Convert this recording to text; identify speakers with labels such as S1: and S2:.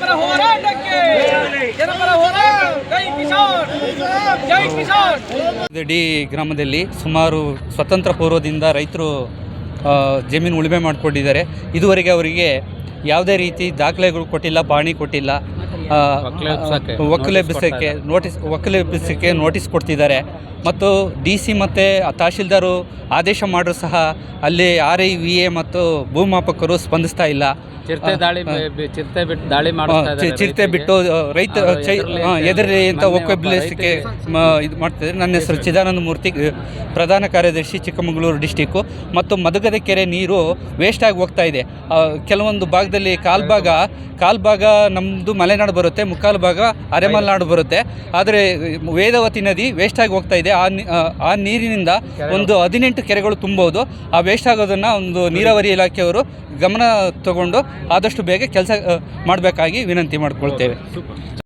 S1: ಪರ ಹೋರಾಟಕ್ಕೆ, ಜನಪರ ಹೋರಾಟ ಜೈ
S2: ಡಿ ಗ್ರಾಮದಲ್ಲಿ ಸುಮಾರು ಸ್ವತಂತ್ರ ಪೂರ್ವದಿಂದ ರೈತರು ಜಮೀನು ಉಳುಮೆ ಮಾಡಿಕೊಂಡಿದ್ದಾರೆ. ಇದುವರೆಗೆ ಅವರಿಗೆ ಯಾವುದೇ ರೀತಿ ದಾಖಲೆಗಳು ಕೊಟ್ಟಿಲ್ಲ, ಪಾಣಿ ಕೊಟ್ಟಿಲ್ಲ. ಆ, ಬಿಸಕ್ಕೆ ನೋಟಿಸ್ ಒಕ್ಕಲೆಬ್ಬಿಸೋಕ್ಕೆ ನೋಟಿಸ್ ಕೊಡ್ತಿದ್ದಾರೆ. ಮತ್ತು ಡಿ ಸಿ ಮತ್ತು ತಹಶೀಲ್ದಾರು ಆದೇಶ ಮಾಡಿದ್ರು ಸಹ ಅಲ್ಲಿ ಆರ್ ಐ ವಿ ಎ ಮತ್ತು ಭೂಮಾಪಕರು ಸ್ಪಂದಿಸ್ತಾ ಇಲ್ಲ.
S3: ಚಿರತೆ ದಾಳಿ ಚಿರತೆ ಬಿಟ್ಟು ದಾಳಿ
S2: ಚಿರತೆ ಬಿಟ್ಟು ರೈತ
S3: ಎದುರಲಿ ಅಂತ
S2: ಒಕ್ಕಲೆಬ್ಬಿಸಕ್ಕೆ ಇದು ಮಾಡ್ತಿದ್ದಾರೆ. ನನ್ನ ಹೆಸರು ಚಿದಾನಂದ ಮೂರ್ತಿ ಪ್ರಧಾನ ಕಾರ್ಯದರ್ಶಿ ಚಿಕ್ಕಮಗಳೂರು ಡಿಸ್ಟಿಕ್ಕು. ಮತ್ತು ಮದಗದ ಕೆರೆ ನೀರು ವೇಸ್ಟ್ ಆಗಿ ಹೋಗ್ತಾ ಇದೆ. ಕೆಲವೊಂದು ಭಾಗದಲ್ಲಿ ಕಾಲ್ಭಾಗ ಕಾಲ್ಭಾಗ ಕಾಲು ನಮ್ಮದು ಮಲೆನಾಡು ಬರುತ್ತೆ ಮುಕ್ಕಾಲು ಭಾಗ ಅರೆಮಲೆನಾಡು ಬರುತ್ತೆ. ಆದರೆ ವೇದವತಿ ನದಿ ವೇಸ್ಟ್ ಆಗಿ ಹೋಗ್ತಾ ಇದೆ. ಆ ನೀ- ಆ, ಆ ನೀರಿನಿಂದ ಒಂದು ಹದಿನೆಂಟು ಕೆರೆಗಳು ತುಂಬೋದು ಆ ವೇಸ್ಟ್ ಆಗೋದನ್ನು ಒಂದು ನೀರಾವರಿ ಇಲಾಖೆಯವರು ಗಮನ ತಗೊಂಡು ಆದಷ್ಟು ಬೇಗ ಕೆಲಸ ಮಾಡಬೇಕಾಗಿ ವಿನಂತಿ ಮಾಡ್ಕೊಳ್ತೇವೆ.